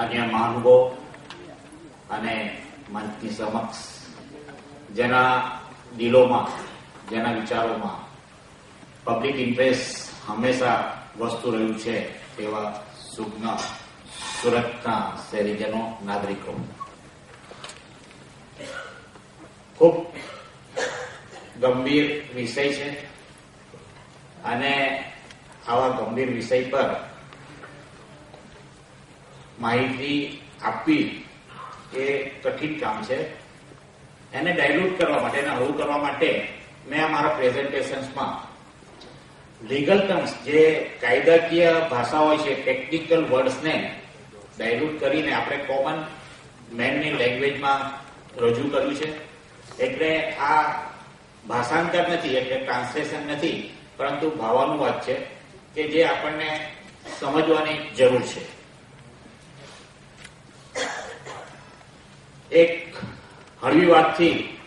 અન્ય મહાનુભવો અને મંચની સમક્ષ. જેના દિલોમાં, જેના વિચારોમાં પબ્લિક ઇન્ટરેસ્ટ હંમેશા વસ્તુ રહ્યું છે તેવા સુજ્ઞ સુરતના શહેરીજનો નાગરિકો. ખૂબ ગંભીર વિષય છે અને આવા ગંભીર વિષય પર માહિતી આપવી એ કઠિન કામ છે. એને ડાયલ્યુટ કરવા માટે, એને હળવું કરવા માટે મેં અમારા પ્રેઝન્ટેશન્સમાં લીગલ ટર્મ્સ જે કાયદાકીય ભાષા હોય છે ટેકનિકલ વર્ડ્સને ડાયલ્યુટ કરીને આપણે કોમન મેનની લેંગ્વેજમાં રજૂ કર્યું છે. એટલે આ ભાષાંતર નથી, એટલે ટ્રાન્સલેશન નથી, પરંતુ ભાવાનુવાદ છે કે જે આપણને સમજવાની જરૂર છે. એક હળવી વાતથી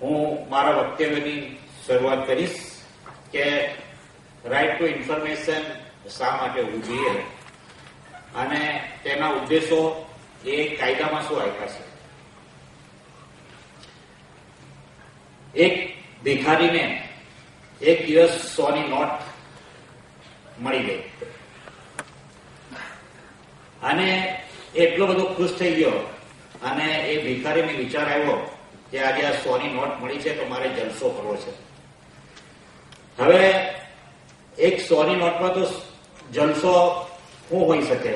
હું મારા વક્તવ્યની શરૂઆત કરીશ કે રાઇટ ટુ ઇન્ફોર્મેશન શા માટે હોવું જોઈએ અને તેના ઉદ્દેશો એ કાયદામાં શું આપ્યા છે? એક ભિખારીને એક દિવસ સોની નોટ મળી ગઈ. અને એટલો બધો ખુશ થઈ ગયો. અને એ ભિખારીને વિચાર આવ્યો કે આજે આ સોની નોટ મળી છે તો મારે જલસો કરવો છે. હવે એક સોની નોટમાં તો જલસો શું હોઈ શકે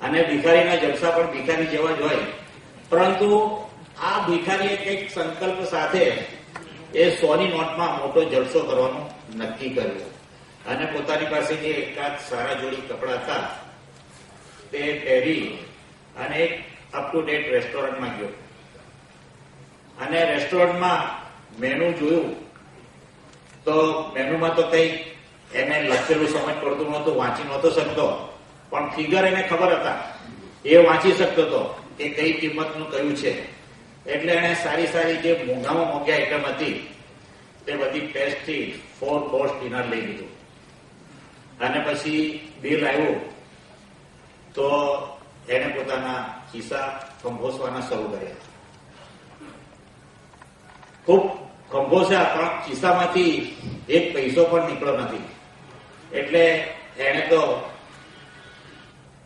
અને ભિખારીના જલસા પણ ભિખારી જેવા જ હોય. પરંતુ આ ભિખારીએ કંઈક સંકલ્પ સાથે એ સોની નોટમાં મોટો જલસો કરવાનું નક્કી કર્યું. અને પોતાની પાસે જે એકાદ સારા જોડી કપડા હતા, તે પહેરી અને એક અપ ટુ ડેટ રેસ્ટોરન્ટમાં ગયો. અને રેસ્ટોરન્ટમાં મેનુ જોયું, તો મેનુમાં તો કંઈ એને લખેલું સમજ પડતું નહોતું, વાંચી નહોતો શકતો. પણ ફિગર એને ખબર હતા. એ વાંચી શકતો હતો કે કઈ કિંમતનું કયું છે. એટલે એને સારી સારી જે મોંઘામાં મોંઘી આઈટમ હતી, તે બધી પેસ્ટથી ફોર કોર્સ ડિનર લઈ લીધું. અને પછી બિલ આવ્યું, તો એને પોતાના ખિસ્સા કંભોસવાના શરૂ કર્યા. ખૂબ ખંભોસ્યા પણ ખિસ્સામાંથી એક પૈસો પણ નીકળ્યો નથી. એટલે એને તો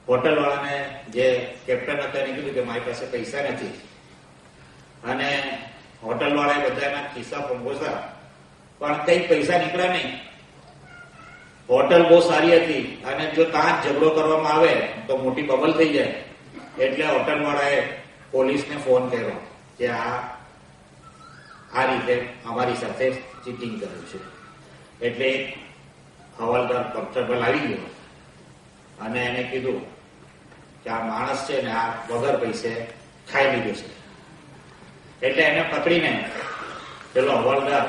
હોટલ વાળાને જે કેપ્ટન હતા એને કીધું કે મારી પાસે પૈસા નથી. અને હોટલ વાળાએ બધાના ખિસ્સા કંભોસા પણ કઈ પૈસા નીકળ્યા નહીં. હોટલ બહુ સારી હતી અને જો ત્યાં ઝઘડો કરવામાં આવે તો મોટી બબલ થઈ જાય. એટલે હોટલ વાળાએ પોલીસને ફોન કર્યો કે આ આ રીતે અમારી સાથે ચીટિંગ કર્યું છે. એટલે હવાલદાર કોન્સ્ટેબલ આવી ગયો અને એને કીધું કે આ માણસ છે ને આ વગર પૈસે ખાઈ લીધું છે. એટલે એને પકડીને પેલો હવાલદાર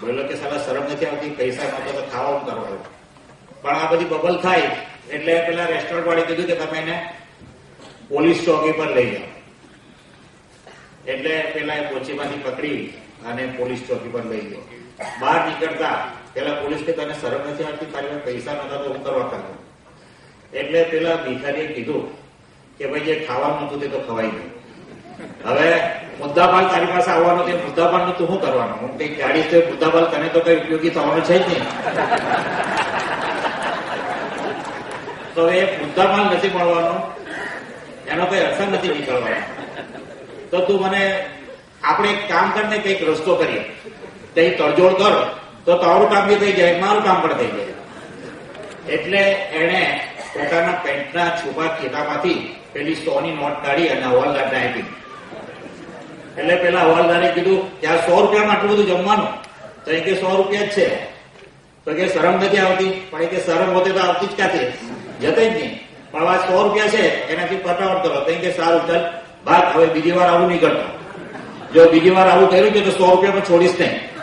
બોલો કે સાલા, શરમ નથી આવતી? પૈસા નહોતો તો ખાવાનું કરવાનું પણ આ બધી બબલ થાય, એટલે પેલા રેસ્ટોરન્ટ વાળી કીધું કે તમે એને પોલીસ ચોકી પર લઈ જાઓ. એટલે પેલા એ પોચીમાંથી પકડી અને પોલીસ ચોકી પર લઈ ગયો. બહાર નીકળતા પેલા પોલીસ કે, તને શરમ નથી આવતી? તારી પાસે નતા તો હું કરવા કરું એટલે પેલા ભિખારીએ કીધું કે, ભાઈ, જે ખાવાનું હતું તે તો ખવાઈ ગયું હવે મુદ્દામાલ તારી પાસે આવવાનો તે મુદ્દામાલનું તું શું કરવાનું? હું કઈ ગાડી તો મુદ્દામાલ તને તો કઈ ઉપયોગી થવાનું છે જ નહીં. તો એ મુદ્દામાલ નથી મળવાનો, એનો કઈ અસર નથી નીકળવાનો. તો તું મને, આપણે એક કામ કરીને કંઈક રસ્તો કરીએ. કઈ તડજોડ કરો, તો તારું કામ બી થઈ જાય, મારું કામ પણ થઈ જાય. એટલે એણે પોતાના પેન્ટના છુપા ખેતામાંથી પેલી સોની નોટ કાઢી અને હવાલદારને આપી. એટલે પેલા હવાલદારે કીધું કે આ સો રૂપિયામાં આટલું બધું જમવાનું. તો એ કે સો રૂપિયા જ છે. તો કે શરમ નથી આવતી? પણ એ કે શરમ હોતી તો આવતી જ ક્યાંથી? જતે નહીં. પણ આ સો રૂપિયા છે, એનાથી પટાવટ કરો. તો કે સારું, ચાલ. ભાગ હવે બીજી વાર આવું નહીં કરતો. જો બીજી વાર આવું કર્યું કે તો સો રૂપિયામાં છોડીશ નહીં.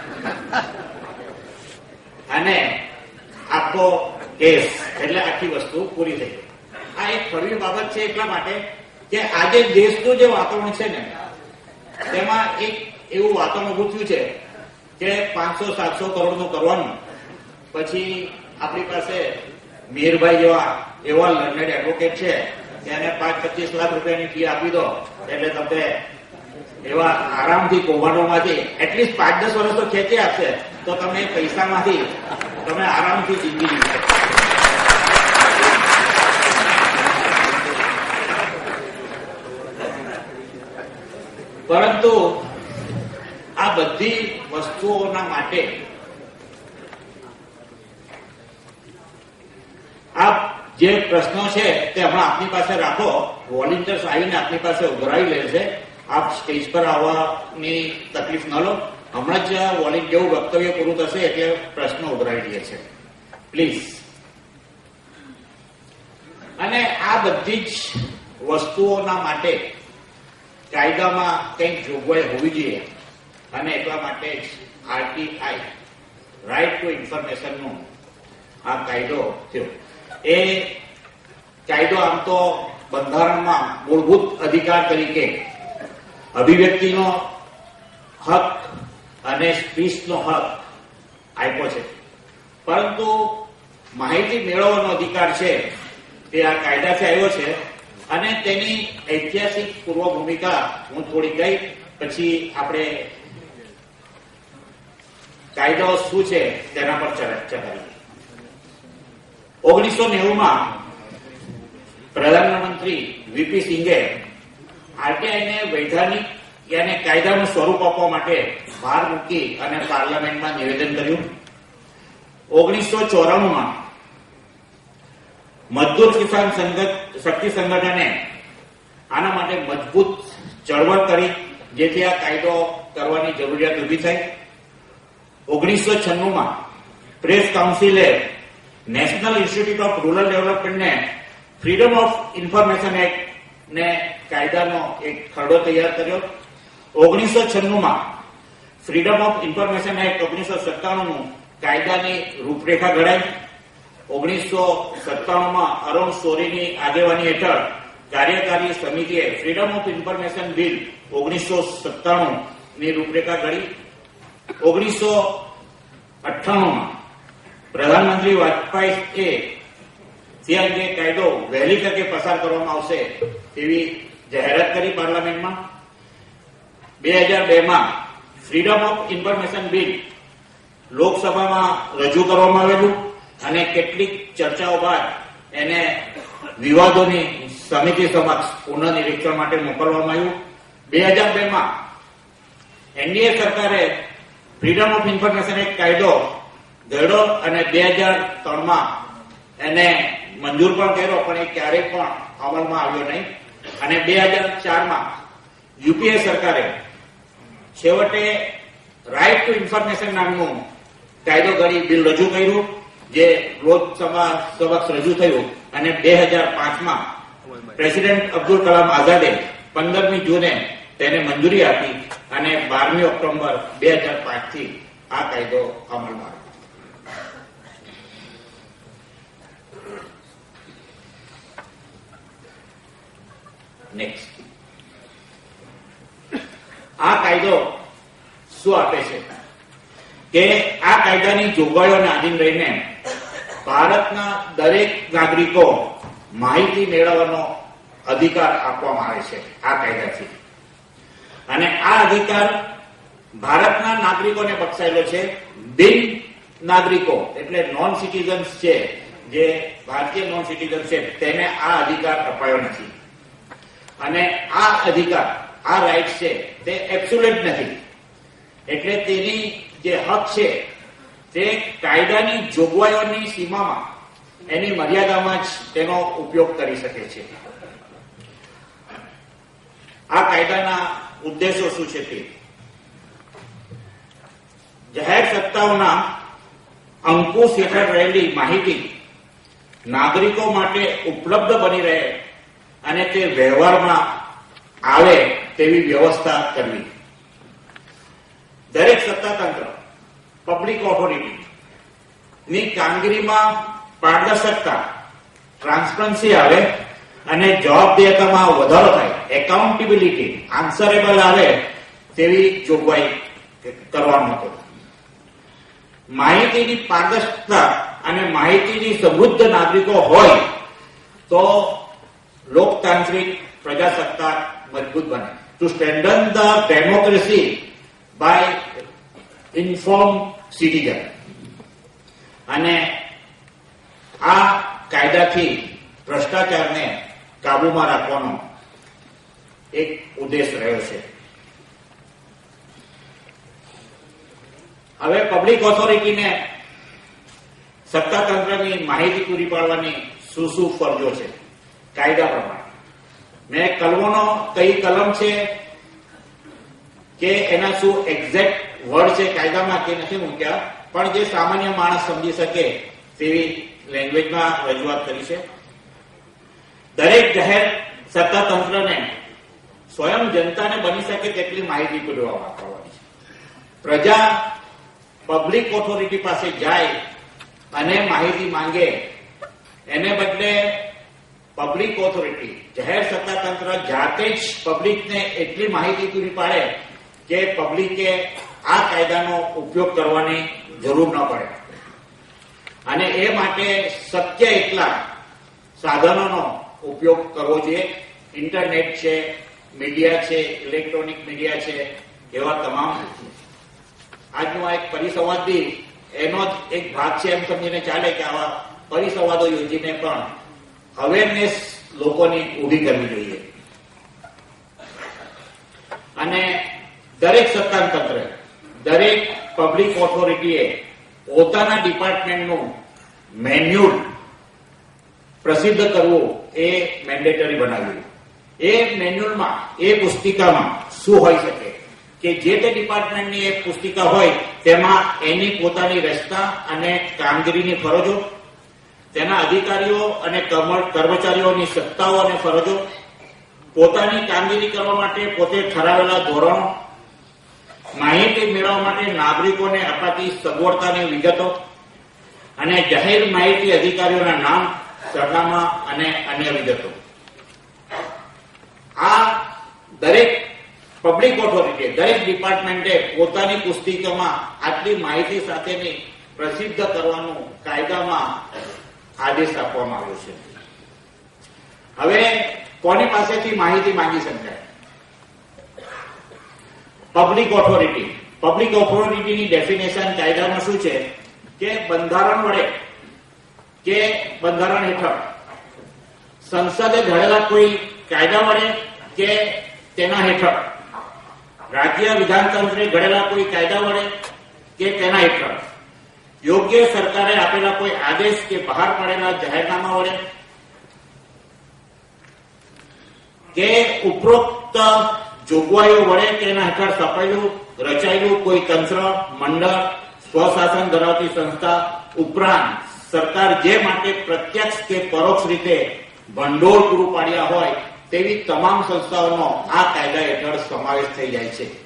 અને આખો કેસ, એટલે આખી વસ્તુ પૂરી થઈ આ એક ફરવી બાબત છે એટલા માટે કે આજે દેશનું જે વાતાવરણ છે ને તેમાં એક એવું વાતાવરણ ઉભું થયું છે કે પાંચસો, સાતસો કરોડનું કરવાનું. પછી આપણી પાસે મીરભાઈ જેવા એવા લર્નેડ એડવોકેટ છે તેને પાંચ, પચીસ લાખ રૂપિયાની ફી આપી દો, એટલે તમને એવા આરામથી કૌભાંડોમાંથી એટલીસ્ટ પાંચ, દસ વર્ષ તો ખેંચી આપશે. તો તમે પૈસામાંથી, તમે આરામથી જિંદગી જીવી શકો પરંતુ આ બધી વસ્તુઓના માટે આપ જે પ્રશ્નો છે તે હમણાં આપની પાસે રાખો વોલેન્ટિયર્સ આવીને આપની પાસે ઉભરાવી લેશે આપ સ્ટેજ પર આવવાની તકલીફ ન લો. હમણાં જ વોલિંગ જેવું વક્તવ્ય પૂરું થશે એટલે પ્રશ્નો ઉભરાવી દે છે. પ્લીઝ અને આ બધી જ વસ્તુઓના માટે કાયદામાં કંઈક જોગવાઈ હોવી જોઈએ. અને એટલા માટે જ આરટીઆઈ રાઇટ ટુ ઇન્ફોર્મેશનનો આ કાયદો થયો. એ કાયદો આમ તો બંધારણમાં મૂળભૂત અધિકાર તરીકે અભિવ્યક્તિનો હક અને સ્પીચનો હક આપ્યો છે. પરંતુ માહિતી મેળવવાનો અધિકાર છે તે આ કાયદાથી આવ્યો છે. અને તેની ઐતિહાસિક પૂર્વ ભૂમિકા હું થોડી ગઈ પછી આપણે કાયદાઓ શું છે તેના પર ચર્ચા કરીએ. ઓગણીસો નેવુંમાં પ્રધાનમંત્રી વીપી સિંઘે આરટીઆઈને વૈધાનિક યાને કાયદાનું સ્વરૂપ આપવા માટે ભાર મૂકી અને પાર્લામેન્ટમાં નિવેદન કર્યું. ઓગણીસો ચોરાણુંમાં મજદૂર કિસાન સંગઠ શક્તિ સંગઠને આના માટે મજબૂત ચળવળ કરી, જેથી આ કાયદો કરવાની જરૂરિયાત ઊભી થઈ. ઓગણીસો છન્નુંમાં પ્રેસ કાઉન્સિલે નેશનલ ઇન્સ્ટિટ્યૂટ ઓફ રૂરલ ડેવલપમેન્ટને ફ્રીડમ ઓફ ઇન્ફોર્મેશન એક્ટને કાયદાનો એક ખરડો તૈયાર કર્યો. ઓગણીસો છન્નુંમાં ફ્રીડમ ઓફ ઇન્ફોર્મેશન એક્ટ ઓગણીસો સત્તાણુંનું કાયદાની રૂપરેખા ઘડાઈ. ઓગણીસો સત્તાણુંમાં અરુણ સોરીની આગેવાની હેઠળ કાર્યકારી સમિતિએ ફ્રીડમ ઓફ ઇન્ફોર્મેશન બિલ ઓગણીસો સત્તાણુંની રૂપરેખા ઘડી. ઓગણીસો અઠ્ઠાણુંમાં પ્રધાનમંત્રી વાજપેયી એ તે કાયદો વહેલી તકે પસાર કરવામાં આવશે તેવી જાહેરાત કરી પાર્લામેન્ટમાં. બે હજાર બેમાં ફ્રીડમ ઓફ ઇન્ફોર્મેશન બિલ લોકસભામાં રજૂ કરવામાં આવેલું. અને કેટલીક ચર્ચાઓ બાદ એને વિવાદોની સમિતિ સમક્ષ પુનઃનિરીક્ષણ માટે મોકલવામાં આવ્યું. બે હજાર બેમાં એનડીએ સરકારે ફ્રીડમ ઓફ ઇન્ફોર્મેશન એક કાયદો ઘડ્યો અને બે હજાર ત્રણમાં એને મંજૂર પણ કર્યો, પણ એ ક્યારેય પણ અમલમાં આવ્યો નહીં. અને બે હજાર ચારમાં યુપીએ સરકારે છેવટે રાઇટ ટુ ઇન્ફોર્મેશન નામનું કાયદો ઘડી બિલ રજૂ કર્યું. જે લોકસભા સમક્ષ રજૂ થયું અને બે હજાર પાંચમાં પ્રેસિડેન્ટ અબ્દુલ કલામ આઝાદે પંદરમી જૂને તેને મંજૂરી આપી અને બારમી ઓક્ટોબર બે હજાર પાંચથી આ કાયદો અમલમાં નેક્સ્ટ આ કાયદો શું આપે છે? કે આ કાયદાની જોગવાઈઓને આધીન રહીને ભારતના દરેક નાગરિકો માહિતી મેળવવાનો અધિકાર આપવામાં આવે છે આ કાયદાથી. અને આ અધિકાર ભારતના નાગરિકોને બક્ષાયેલો છે. બિન નાગરિકો, એટલે નોન સિટીઝન્સ છે, જે ભારતીય નોન સિટીઝન છે, તેને આ અધિકાર અપાયો નથી. અને આ અધિકાર, આ રાઇટ છે, તે એબ્સોલ્યુટ નથી. એટલે તેની જે હક છે તે કાયદાની જોગવાઈઓની સીમામાં એની મર્યાદામાં જ તેનો ઉપયોગ કરી શકે છે. આ કાયદાના ઉદ્દેશો શું છે તે? જાહેર સત્તાઓના અંકુશ હેઠળ રહેલી માહિતી નાગરિકો માટે ઉપલબ્ધ બની રહે અને તે વ્યવહારમાં આવે તેવી વ્યવસ્થા કરવી. દરેક સત્તાતંત્ર પબ્લિક ઓથોરિટી ની કામગીરીમાં પારદર્શકતા ટ્રાન્સપરન્સી આવે અને જવાબદેતામાં વધારો થાય. એકાઉન્ટેબિલિટી આન્સરેબલ આવે તેવી જોગવાઈ કરવાનો હતો માહિતીની પારદર્શકતા અને માહિતીની સમૃદ્ધ નાગરિકો હોય તો લોકતાંત્રિક પ્રજાસત્તા મજબૂત બને. To strengthen the democracy by inform citizen અને આ કાયદાથી ભ્રષ્ટાચારને કાબુમાં રાખવાનો એક ઉદ્દેશ રહ્યો છે. હવે પબ્લિક ઓથોરિટીને સત્તાતંત્રની માહિતી પૂરી પાડવાની શું શું ફરજો છે? કાયદા પ્રમાણે. મેં કલમોનો કઈ કલમ છે કે એના શું એક્ઝેક્ટ વર્ડ છે કાયદામાં તે નથી મૂક્યા, પણ જે સામાન્ય માણસ સમજી શકે તેવી લેંગ્વેજમાં રજૂઆત કરી છે. દરેક જાહેર સત્તાતંત્રને સ્વયં જનતાને બની શકે તેટલી માહિતી પૂરવા કરવાની છે. પ્રજા પબ્લિક ઓથોરિટી પાસે જાય અને માહિતી માંગે, એને બદલે પબ્લિક ઓથોરિટી જાહેર સત્તાતંત્ર જાતે જ પબ્લિકને એટલી માહિતી પૂરી પાડે કે પબ્લિકે આ કાયદાનો ઉપયોગ કરવાની જરૂર ન પડે. અને એ માટે શક્ય એટલા સાધનોનો ઉપયોગ કરવો જોઈએ. ઇન્ટરનેટ છે, મીડિયા છે, ઇલેક્ટ્રોનિક મીડિયા છે, એવા તમામ આજનો આ એક પરિસંવાદ બી એનો જ એક ભાગ છે એમ સમજીને ચાલે કે આવા પરિસંવાદો યોજીને પણ અવેરનેસ લોકોની ઊભી કરવી જોઈએ. અને દરેક સત્તાતંત્ર દરેક પબ્લિક ઓથોરિટીએ પોતાના ડિપાર્ટમેન્ટનું મેન્યુઅલ પ્રસિદ્ધ કરવું એ મેન્ડેટરી બનાવ્યું. એ મેન્યુઅલમાં એ પુસ્તિકામાં શું હોઈ શકે? કે જે તે ડિપાર્ટમેન્ટની એક પુસ્તિકા હોય, તેમાં એની પોતાની રચના અને કામગીરીની ફરજો, તેના અધિકારીઓ અને કર્મ- કર્મચારીઓની સત્તાઓ અને ફરજો, પોતાની કામગીરી કરવા માટે પોતે ઠરાવેલા ધોરણો માહિતી મેળવવા માટે નાગરિકોને અપાતી સગવડતાની વિગતો અને જાહેર માહિતી અધિકારીઓના નામ, સરનામા અને અન્ય વિગતો. આ દરેક પબ્લિક ઓથોરિટી દરેક ડિપાર્ટમેન્ટે પોતાની પુસ્તિકામાં આટલી માહિતી સાથેની પ્રસિદ્ધ કરવાનું કાયદામાં આદેશ આપવામાં આવ્યો છે. હવે કોની પાસેથી માહિતી માંગી શકાય? પબ્લિક ઓથોરિટી પબ્લિક ઓથોરિટીની ડેફિનેશન કાયદામાં શું છે? કે બંધારણ વડે, કે બંધારણ હેઠળ. સંસદે ઘડેલા કોઈ કાયદા વડે કે તેના હેઠળ. રાજ્ય વિધાનતંત્રે ઘડેલા કોઈ કાયદા વડે કે તેના હેઠળ. યોગ્ય સરકારે આપેલા કોઈ આદેશ કે બહાર પાડેલા જાહેરનામા વડે કે ઉપરોક્ત જોગવાઈઓ વડે તેના હેઠળ સ્થપાયેલું રચાયેલું કોઈ તંત્ર, મંડળ, સ્વશાસન ધરાવતી સંસ્થા ઉપરાંત સરકાર જે માટે પ્રત્યક્ષ કે પરોક્ષ રીતે ભંડોળ પૂરું પાડ્યા હોય તેવી તમામ સંસ્થાઓનો આ કાયદા હેઠળ સમાવેશ થઈ જાય છે.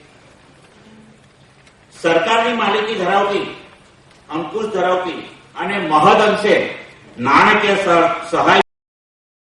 સરકારની માલિકી ધરાવતી, અંકુશ ધરાવતી અને મહદ અંશે નાણાકીય સહ- સહાય